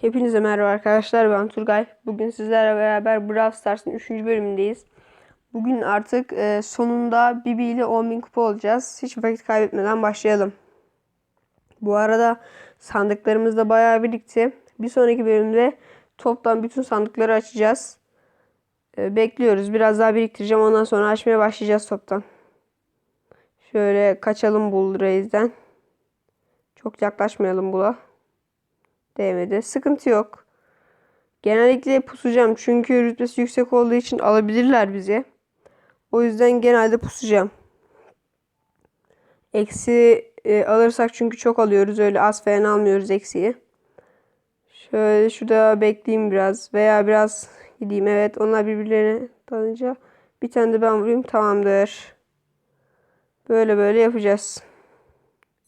Hepinize merhaba arkadaşlar ben Turgay. Bugün sizlerle beraber Brawl Stars'ın 3. bölümündeyiz. Bugün artık e, sonunda Bibi ile 10.000 kupa olacağız. Hiç vakit kaybetmeden başlayalım. Bu arada sandıklarımız da bayağı birikti. Bir sonraki bölümde toplam bütün sandıkları açacağız. E, bekliyoruz. Biraz daha biriktireceğim. Ondan sonra açmaya başlayacağız toptan. Şöyle kaçalım Bull Reis'den. Çok yaklaşmayalım bula. Değmedi. Sıkıntı yok. Genellikle pusacağım. Çünkü rütbesi yüksek olduğu için alabilirler bizi. O yüzden genelde pusacağım. Eksi e, alırsak çünkü çok alıyoruz. Öyle az falan almıyoruz eksiği. Şöyle şurada bekleyeyim biraz. Veya biraz gideyim. Evet onlar birbirlerine tanınca. Bir tane de ben vurayım. Tamamdır. Böyle böyle yapacağız.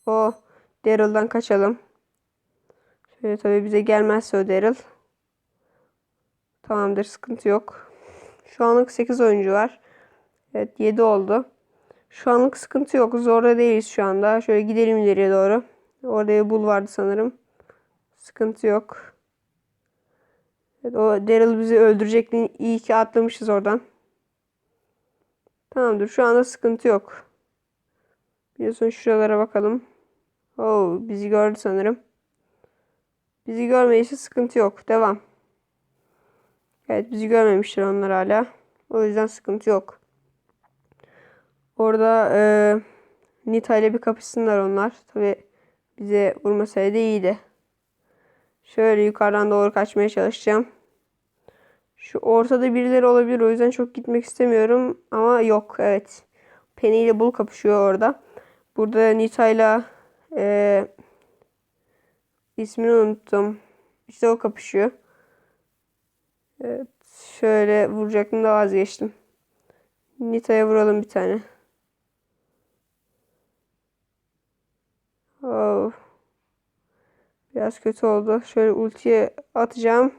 O Daryl'dan kaçalım. Şöyle tabii bize gelmezse o Daryl. Tamamdır sıkıntı yok. Şu anlık 8 oyuncu var. Evet 7 oldu. Şu anlık sıkıntı yok. Zorda değiliz şu anda. Şöyle gidelim ileriye doğru. Orada bir bul vardı sanırım. Sıkıntı yok. Evet, o Daryl bizi öldürecek. İyi ki atlamışız oradan. Tamamdır. Şu anda sıkıntı yok. Bir son şuralara bakalım. Oo, bizi gördü sanırım. Bizi görmeyişi sıkıntı yok. Devam. Evet bizi görmemiştir onlar hala. O yüzden sıkıntı yok. Orada e, Nita ile bir kapışsınlar onlar. Tabi bize vurmasaydı iyiydi. Şöyle yukarıdan doğru kaçmaya çalışacağım. Şu ortada birileri olabilir. O yüzden çok gitmek istemiyorum. Ama yok. Evet. Penny ile Bull kapışıyor orada. Burada Nita ile e, ismini unuttum. İşte o kapışıyor. Evet. Şöyle vuracaktım da vazgeçtim. Nita'ya vuralım bir tane. Oh. Biraz kötü oldu. Şöyle ultiye atacağım.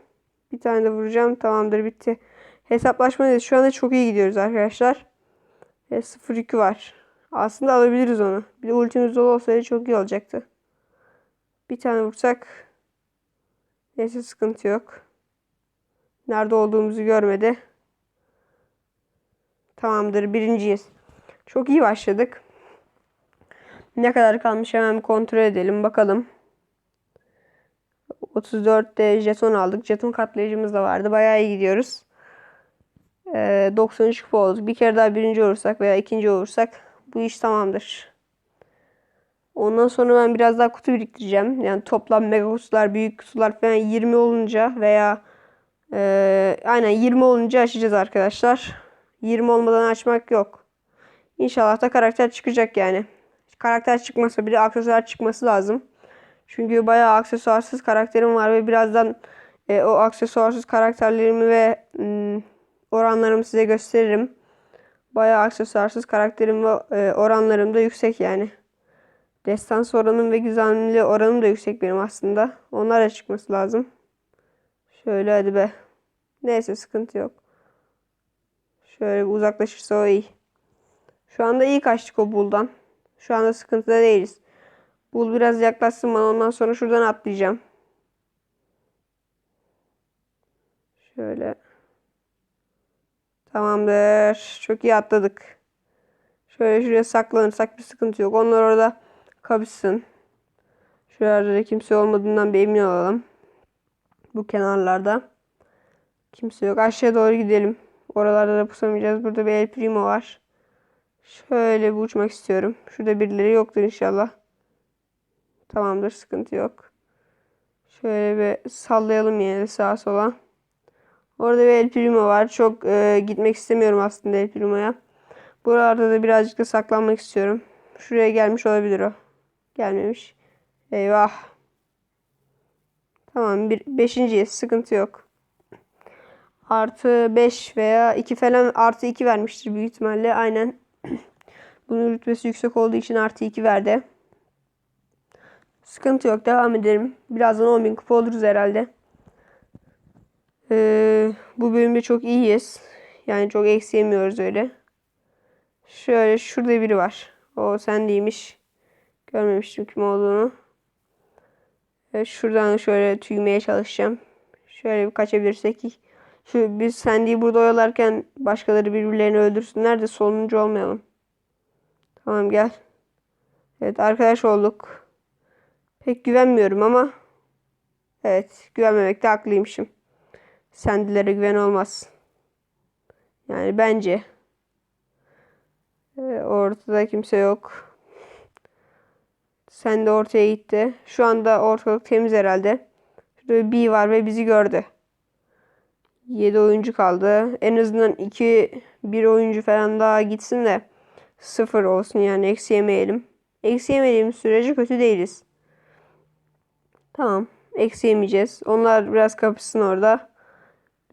Bir tane de vuracağım. Tamamdır bitti. Hesaplaşmadayız. Şu anda çok iyi gidiyoruz arkadaşlar. E, 0-2 var. Aslında alabiliriz onu. Bir de ultimiz dolu olsaydı çok iyi olacaktı. Bir tane vursak. Neyse sıkıntı yok. Nerede olduğumuzu görmedi. Tamamdır. Birinciyiz. Çok iyi başladık. Ne kadar kalmış hemen kontrol edelim. Bakalım. 34'te jeton aldık. Jeton katlayıcımız da vardı. Bayağı iyi gidiyoruz. Ee, 93 kupa olduk. Bir kere daha birinci olursak veya ikinci olursak bu iş tamamdır. Ondan sonra ben biraz daha kutu biriktireceğim. Yani toplam mega kutular, büyük kutular falan 20 olunca veya e, aynen 20 olunca açacağız arkadaşlar. 20 olmadan açmak yok. İnşallah da karakter çıkacak yani. Karakter çıkmasa bile aksesuar çıkması lazım. Çünkü bayağı aksesuarsız karakterim var ve birazdan e, o aksesuarsız karakterlerimi ve m, oranlarımı size gösteririm. Bayağı aksesuarsız karakterim ve e, oranlarım da yüksek yani. Destans oranım ve gizemli oranım da yüksek benim aslında. Onlar da çıkması lazım. Şöyle hadi be. Neyse sıkıntı yok. Şöyle bir uzaklaşırsa o iyi. Şu anda iyi kaçtık o buldan. Şu anda sıkıntıda değiliz. Bul biraz yaklaşsın bana ondan sonra şuradan atlayacağım. Şöyle. Tamamdır. Çok iyi atladık. Şöyle şuraya saklanırsak bir sıkıntı yok. Onlar orada kapışsın. Şuralarda da kimse olmadığından bir emin olalım. Bu kenarlarda. Kimse yok. Aşağıya doğru gidelim. Oralarda da pusamayacağız. Burada bir El Primo var. Şöyle bir uçmak istiyorum. Şurada birileri yoktur inşallah. Tamamdır. Sıkıntı yok. Şöyle bir sallayalım yine sağa sola. Orada bir El Primo var. Çok e, gitmek istemiyorum aslında El Primo'ya. Buralarda da birazcık da saklanmak istiyorum. Şuraya gelmiş olabilir o. Gelmemiş. Eyvah. Tamam. Bir, beşinciyiz. Sıkıntı yok. Artı 5 veya 2 falan artı 2 vermiştir büyük ihtimalle. Aynen. Bunun rütbesi yüksek olduğu için artı 2 verdi. Sıkıntı yok. Devam edelim. Birazdan 10.000 kupa oluruz herhalde. Ee, bu bölümde çok iyiyiz. Yani çok eksiyemiyoruz öyle. Şöyle şurada biri var. O sen değilmiş. Görmemiştim kim olduğunu. Evet, şuradan şöyle tüymeye çalışacağım. Şöyle bir kaçabilirsek. Şu biz Sandy'yi burada oyalarken başkaları birbirlerini öldürsünler de sonuncu olmayalım. Tamam gel. Evet arkadaş olduk. Pek güvenmiyorum ama evet güvenmemekte haklıymışım. Sandy'lere güven olmaz. Yani bence. Ee, ortada kimse yok. Sen de ortaya gitti. Şu anda ortalık temiz herhalde. Şurada bir B var ve bizi gördü. 7 oyuncu kaldı. En azından 2 bir oyuncu falan daha gitsin de sıfır olsun yani eksi yemeyelim. Eksi yemediğimiz sürece kötü değiliz. Tamam. Eksi yemeyeceğiz. Onlar biraz kapışsın orada.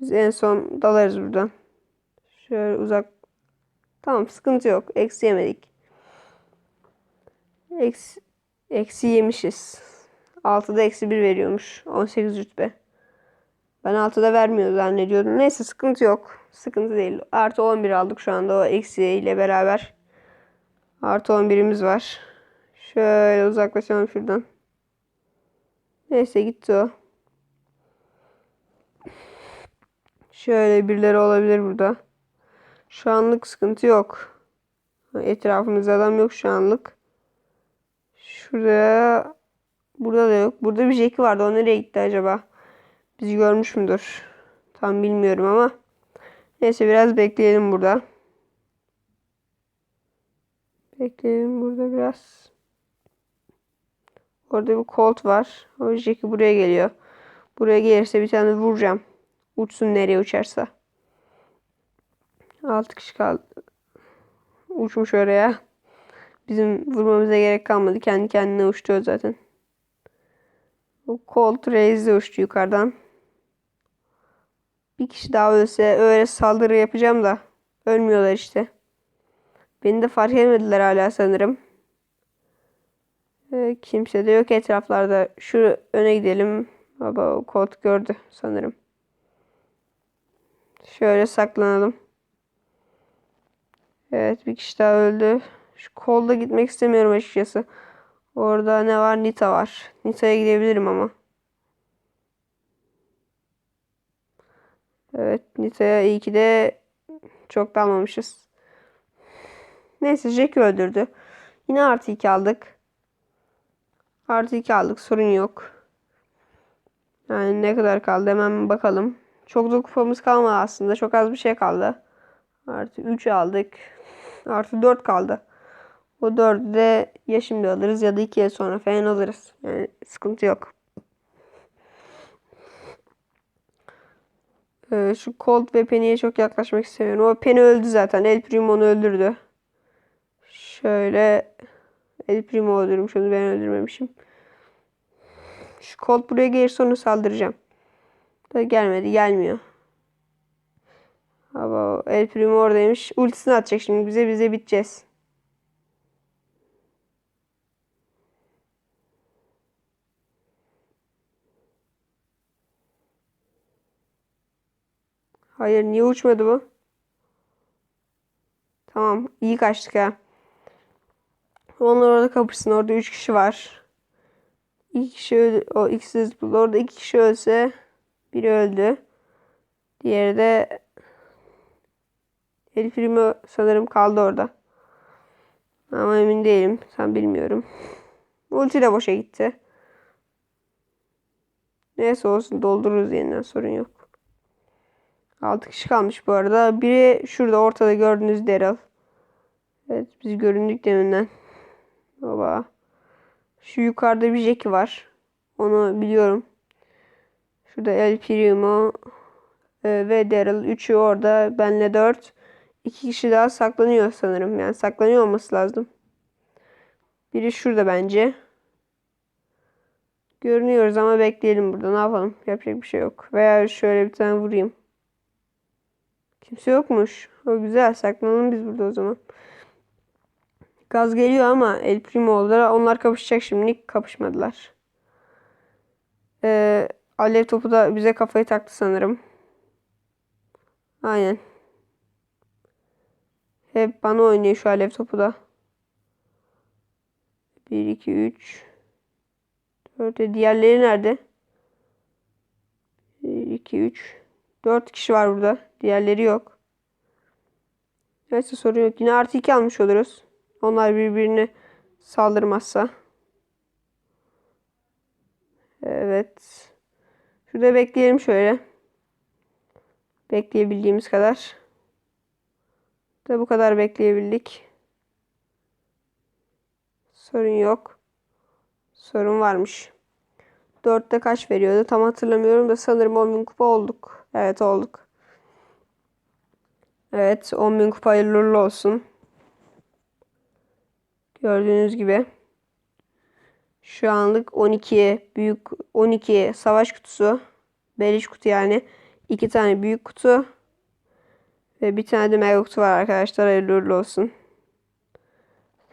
Biz en son dalarız buradan. Şöyle uzak. Tamam sıkıntı yok. Eksi yemedik. Eksi, eksi yemişiz. 6'da eksi 1 veriyormuş. 18 rütbe. Ben 6'da vermiyor zannediyordum. Neyse sıkıntı yok. Sıkıntı değil. Artı 11 aldık şu anda o eksi ile beraber. Artı 11'imiz var. Şöyle uzaklaşalım şuradan. Neyse gitti o. Şöyle birileri olabilir burada. Şu anlık sıkıntı yok. Etrafımızda adam yok şu anlık. Şuraya burada da yok. Burada bir Jackie vardı. O nereye gitti acaba? Bizi görmüş müdür? Tam bilmiyorum ama. Neyse biraz bekleyelim burada. Bekleyelim burada biraz. Orada bir Colt var. O Jackie buraya geliyor. Buraya gelirse bir tane vuracağım. Uçsun nereye uçarsa. 6 kişi kaldı. Uçmuş oraya. Bizim vurmamıza gerek kalmadı. Kendi kendine uçtu zaten. O Colt Reis'de uçtu yukarıdan. Bir kişi daha ölse öyle saldırı yapacağım da ölmüyorlar işte. Beni de fark etmediler hala sanırım. Ee, kimse de yok etraflarda. Şu öne gidelim. Baba o Colt gördü sanırım. Şöyle saklanalım. Evet bir kişi daha öldü. Şu kolda gitmek istemiyorum açıkçası. Orada ne var? Nita var. Nita'ya gidebilirim ama. Evet Nita'ya iyi ki de çok dalmamışız. Neyse Jack öldürdü. Yine artı 2 aldık. Artı 2 aldık sorun yok. Yani ne kadar kaldı hemen bakalım. Çok da kupamız kalmadı aslında. Çok az bir şey kaldı. Artı 3 aldık. Artı 4 kaldı. O 4'ü de ya şimdi alırız ya da 2 yıl sonra falan alırız. Yani sıkıntı yok. Ee, şu Colt ve Penny'e çok yaklaşmak istemiyorum. O Penny öldü zaten. El Primo onu öldürdü. Şöyle El Primo öldürmüş onu ben öldürmemişim. Şu Colt buraya gelirse onu saldıracağım. Da gelmedi gelmiyor. Ama El Primo oradaymış. Ultisini atacak şimdi bize bize biteceğiz. Hayır niye uçmadı bu? Tamam iyi kaçtık ha. Onlar orada kapışsın. Orada 3 kişi var. 2 kişi öldü. O ikisi zıpladı. Orada 2 kişi ölse biri öldü. Diğeri de El sanırım kaldı orada. Ama emin değilim. Sen bilmiyorum. Ulti de boşa gitti. Neyse olsun doldururuz yeniden sorun yok. 6 kişi kalmış bu arada. Biri şurada ortada gördüğünüz Daryl. Evet biz göründük deminden. Baba. Şu yukarıda bir Jackie var. Onu biliyorum. Şurada El Primo e, ve Daryl. Üçü orada. Benle dört. İki kişi daha saklanıyor sanırım. Yani saklanıyor olması lazım. Biri şurada bence. Görünüyoruz ama bekleyelim burada. Ne yapalım? Yapacak bir şey yok. Veya şöyle bir tane vurayım. Kimse yokmuş. O güzel. Saklanalım biz burada o zaman. Gaz geliyor ama El Primo oldular. Onlar kapışacak şimdi. Kapışmadılar. Ee, alev topu da bize kafayı taktı sanırım. Aynen. Hep bana oynuyor şu alev topu da. 1, 2, 3, Dörtte diğerleri nerede? 2, 3, 4 kişi var burada. Diğerleri yok. Neyse sorun yok. Yine artı 2 almış oluruz. Onlar birbirine saldırmazsa. Evet. Şurada bekleyelim şöyle. Bekleyebildiğimiz kadar. Da bu kadar bekleyebildik. Sorun yok. Sorun varmış. 4'te kaç veriyordu? Tam hatırlamıyorum da sanırım 10.000 kupa olduk. Evet olduk. Evet 10.000 kupa hayırlı olsun. Gördüğünüz gibi. Şu anlık 12 büyük 12 savaş kutusu. Beliş kutu yani. 2 tane büyük kutu. Ve bir tane de mega kutu var arkadaşlar. Hayırlı olsun.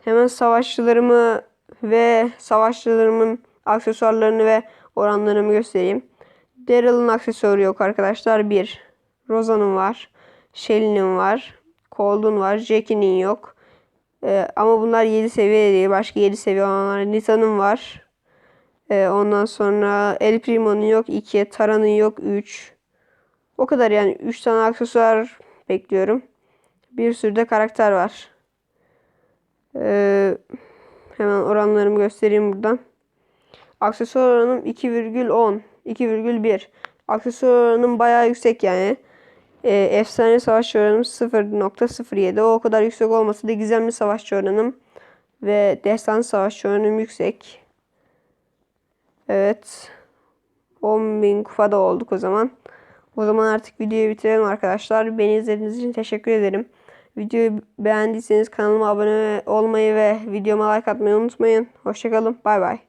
Hemen savaşçılarımı ve savaşçılarımın aksesuarlarını ve oranlarını göstereyim. Daryl'ın aksesuarı yok arkadaşlar. 1. Rosa'nın var. Shelly'nin var. Cold'un var. Jackie'nin yok. Ee, ama bunlar 7 seviye değil. Başka 7 seviye olanlar. Nita'nın var. Ee, ondan sonra El Primo'nun yok. 2. Tara'nın yok. 3. O kadar yani. 3 tane aksesuar bekliyorum. Bir sürü de karakter var. Ee, hemen oranlarımı göstereyim buradan. Aksesuar oranım 2,10. 2,1. Aksesuar oranım bayağı yüksek yani. Ee, efsane savaşçı oranım 0.07. O o kadar yüksek olmasa da gizemli savaşçı oranım ve destan savaşçı oranım yüksek. Evet. 10.000 kupa da olduk o zaman. O zaman artık videoyu bitirelim arkadaşlar. Beni izlediğiniz için teşekkür ederim. Videoyu beğendiyseniz kanalıma abone olmayı ve videoma like atmayı unutmayın. Hoşçakalın. Bay bay.